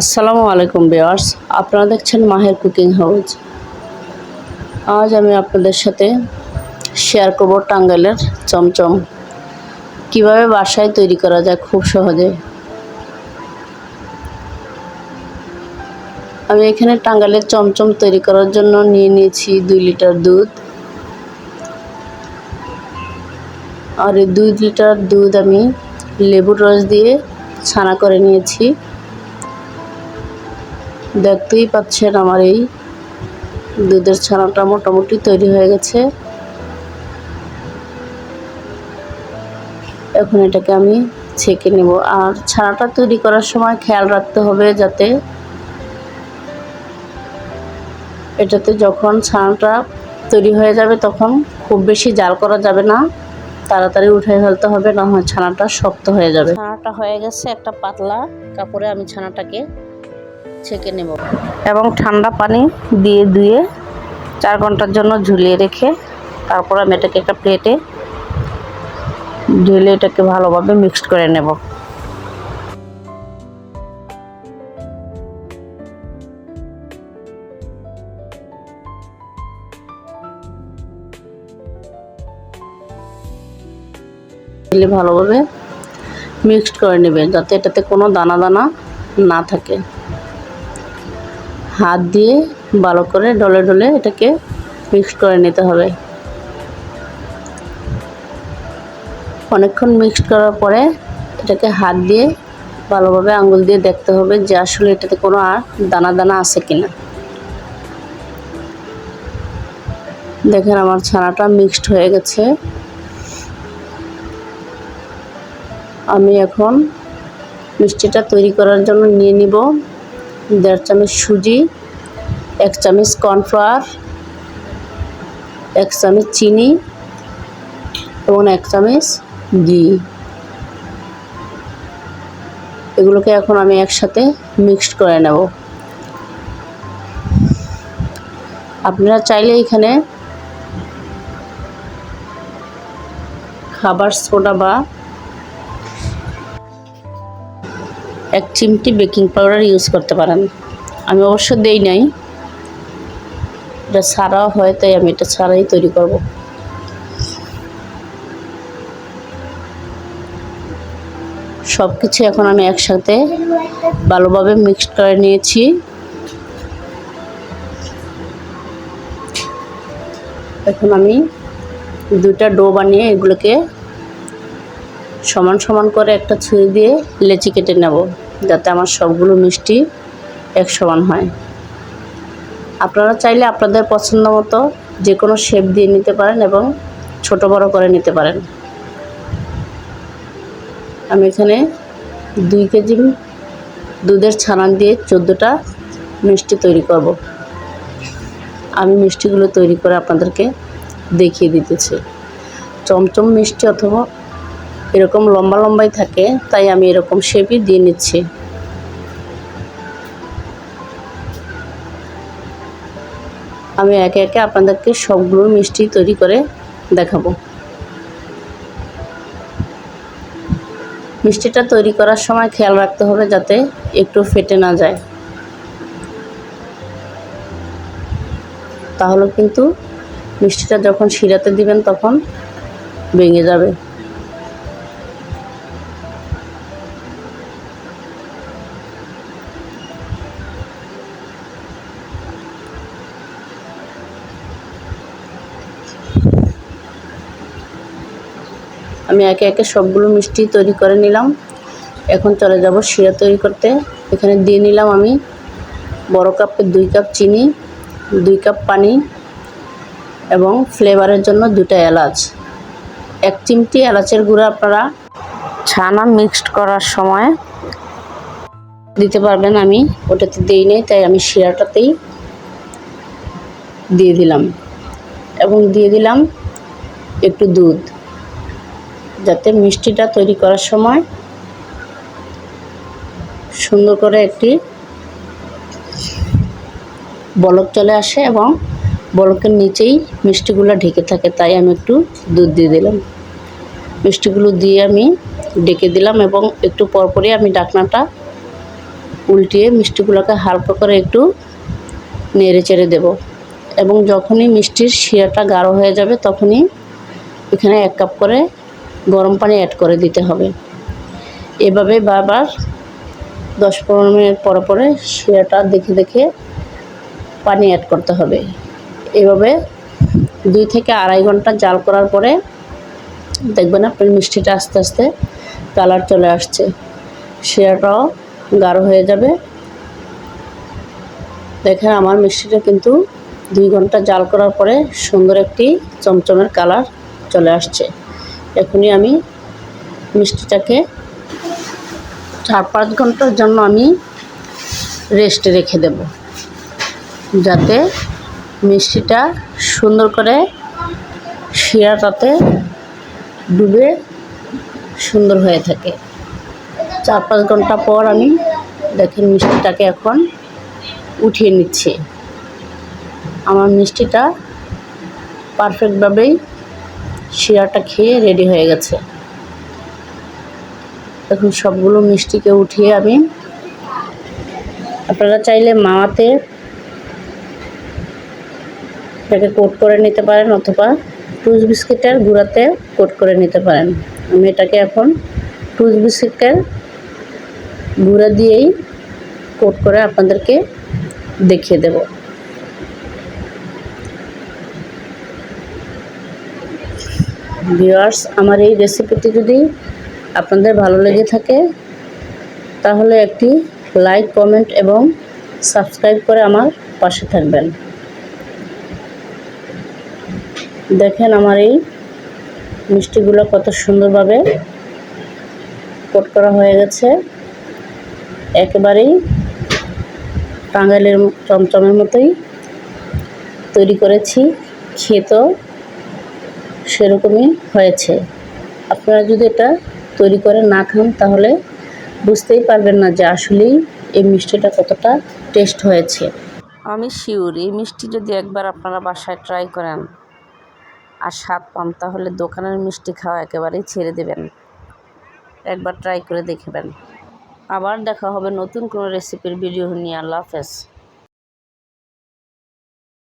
আসসালামু আলাইকুম বিয়ার্স আপনারা দেখছেন মাহের কুকিং হাউস আজ আমি আপনাদের সাথে শেয়ার করব টাঙ্গাইলের চমচম। কীভাবে বাসায় তৈরি করা যায় খুব সহজে। আমি এখানে টাঙ্গাইলের চমচম তৈরি করার জন্য নিয়ে নিয়েছি দুই লিটার দুধ। আর এই দুই লিটার দুধ আমি লেবুর রস দিয়ে ছানা করে নিয়েছি। দেখতেই পাচ্ছেন আমার এই দুধের ছানাটা মোটামুটি তৈরি হয়ে গেছে। এখন এটাকে আমি ছেঁকে নেব। আর ছানাটা তৈরি করার সময় খেয়াল রাখতে হবে যাতে এটাতে যখন ছানাটা তৈরি হয়ে যাবে তখন খুব বেশি জাল করা যাবে না। তাড়াতাড়ি উঠে ফেলতে হবে, না হয় ছানাটা শক্ত হয়ে যাবে। ছানাটা হয়ে গেছে একটা পাতলা কাপড়ে আমি ছানাটাকে ছেঁকে নেব। এবং ঠান্ডা পানি দিয়ে ধুয়ে চার ঘণ্টার জন্য ঝুলিয়ে রেখে তারপর আমি এটাকে একটা প্লেটে ঢেলে এটাকে ভালোভাবে মিক্সড করে নেব। ঢেলে ভালোভাবে মিক্সড করে নেবে যাতে এটাতে কোনো দানা দানা না থাকে। হাত দিয়ে ভালো করে ডলে ডলে এটাকে মিক্সড করে নিতে হবে। অনেকক্ষণ মিক্সড করার পরে এটাকে হাত দিয়ে ভালোভাবে আঙুল দিয়ে দেখতে হবে যে আসলে এটাতে কোনো আর দানা দানা আছে কিনা। দেখেন আমার ছানাটা মিক্সড হয়ে গেছে। আমি এখন মিষ্টিটা তৈরি করার জন্য নিয়ে নিব। দেড় চামচ সুজি, এক চামচ কর্নফ্লাওয়ার, এক চামচ চিনি এবং এক চামচ ঘি। এগুলোকে এখন আমি একসাথে মিক্সড করে নেব। আপনারা চাইলে এখানে খাবার সোডা বা এক চিমটি বেকিং পাউডার ইউজ করতে পারেন। আমি অবশ্য দেই নাই। এটা ছাড়াও হয়, তাই আমি এটা ছাড়াই তৈরি করব। সব কিছু এখন আমি একসাথে ভালোভাবে মিক্সড করে নিয়েছি। এখন আমি দুটা ডো বানিয়ে এগুলোকে সমান সমান করে একটা ছুরি দিয়ে লেচি কেটে নেব, যাতে আমার সবগুলো মিষ্টি এক সমান হয়। আপনারা চাইলে আপনাদের পছন্দ মতো যে কোনো শেপ দিয়ে নিতে পারেন এবং ছোট বড় করে নিতে পারেন। আমি এখানে দুই কেজি দুধের ছানা দিয়ে চোদ্দোটা মিষ্টি তৈরি করব। আমি মিষ্টিগুলো তৈরি করে আপনাদেরকে দেখিয়ে দিতেছি। চমচম মিষ্টি অথবা এরকম লম্বা লম্বাই থাকে, তাই আমি এরকম শেপই দিয়ে নিচ্ছি। আমি একে একে আপনাদেরকে সবগুলো মিষ্টি তৈরি করে দেখাবো। মিষ্টিটা তৈরি করার সময় খেয়াল রাখতে হবে যাতে একটু ফেটে না যায়। তাহলে কিন্তু মিষ্টিটা যখন শিরাতে দিবেন তখন ভেঙে যাবে। আমি একে একে সবগুলো মিষ্টি তৈরি করে নিলাম। এখন চলে যাব শিরা তৈরি করতে। এখানে দিয়ে নিলাম আমি বড় কাপের দুই কাপ চিনি, দুই কাপ পানি এবং ফ্লেভারের জন্য দুটা এলাচ। এক চিমটি এলাচের গুঁড়া আপনারা ছানা মিক্সড করার সময় দিতে পারবেন আমি। ওটাতে দিই নেই, তাই আমি শিরাটাতেই দিয়ে দিলাম। এবং দিয়ে দিলাম একটু দুধ। যাতে মিষ্টিটা তৈরি করার সময় সুন্দর করে একটি বলক চলে আসে এবং বলকের নিচেই মিষ্টিগুলো ঢেকে থাকে, তাই আমি একটু দুধ দিয়ে দিলাম। মিষ্টিগুলো দিয়ে আমি ডেকে দিলাম এবং একটু পরপরই আমি ডাকনাটা উল্টিয়ে মিষ্টিগুলোকে হালকা করে একটু নেড়ে চেড়ে দেবো। এবং যখনই মিষ্টির শিরাটা গাঢ় হয়ে যাবে, তখনই এখানে এক কাপ করে গরম পানি অ্যাড করে দিতে হবে। এভাবে বারবার দশ পনেরো মিনিট পর পরে শিরাটা দেখে দেখে পানি অ্যাড করতে হবে। এভাবে দুই থেকে আড়াই ঘণ্টা জাল করার পরে দেখবেন আপনার মিষ্টিটা আস্তে আস্তে কালার চলে আসছে। শিরাটাও গাঢ় হয়ে যাবে। দেখেন আমার মিষ্টিটা কিন্তু দুই ঘণ্টা জাল করার পরে সুন্দর একটি চমচমের কালার চলে আসছে। এখনই আমি মিষ্টিটাকে চার পাঁচ ঘণ্টার জন্য আমি রেস্টে রেখে দেব। যাতে মিষ্টিটা সুন্দর করে শিরাটাতে ডুবে সুন্দর হয়ে থাকে। চার পাঁচ ঘণ্টা পর আমি দেখেন মিষ্টিটাকে এখন উঠিয়ে নিচ্ছি। আমার মিষ্টিটা পারফেক্টভাবেই শিরাটা খেয়ে রেডি হয়ে গেছে। এখন সবগুলো মিষ্টিকে উঠিয়ে আমি আপনারা চাইলে মাওয়াতে এটাকে কোট করে নিতে পারেন অথবা টুস বিস্কিটের গুঁড়াতে কোট করে নিতে পারেন। আমি এটাকে এখন টুস বিস্কিটের গুঁড়া দিয়েই কোট করে আপনাদেরকে দেখিয়ে দেব। ভিউয়ার্স আমার এই রেসিপিটি যদি আপনাদের ভালো লেগে থাকে, তাহলে একটি লাইক কমেন্ট এবং সাবস্ক্রাইব করে আমার পাশে থাকবেন। দেখেন আমার এই মিষ্টিগুলো কত সুন্দরভাবে কোট করা হয়ে গেছে। একেবারেই টাঙ্গাইলের চমচমের মতোই তৈরি করেছি, খেতেও সেরকমই হয়েছে। আপনারা যদি এটা তৈরি করে না খান, তাহলে বুঝতেই পারবেন না যে আসলেই এই মিষ্টিটা কতটা টেস্ট হয়েছে। আমি শিওর এই মিষ্টি যদি একবার আপনারা বাসায় ট্রাই করেন, আর স্বাদ পান, তাহলে দোকানের মিষ্টি খাওয়া একেবারেই ছেড়ে দেবেন। একবার ট্রাই করে দেখবেন। আবার দেখা হবে নতুন কোনো রেসিপির ভিডিও নিয়ে। আল্লাহ হাফেজ।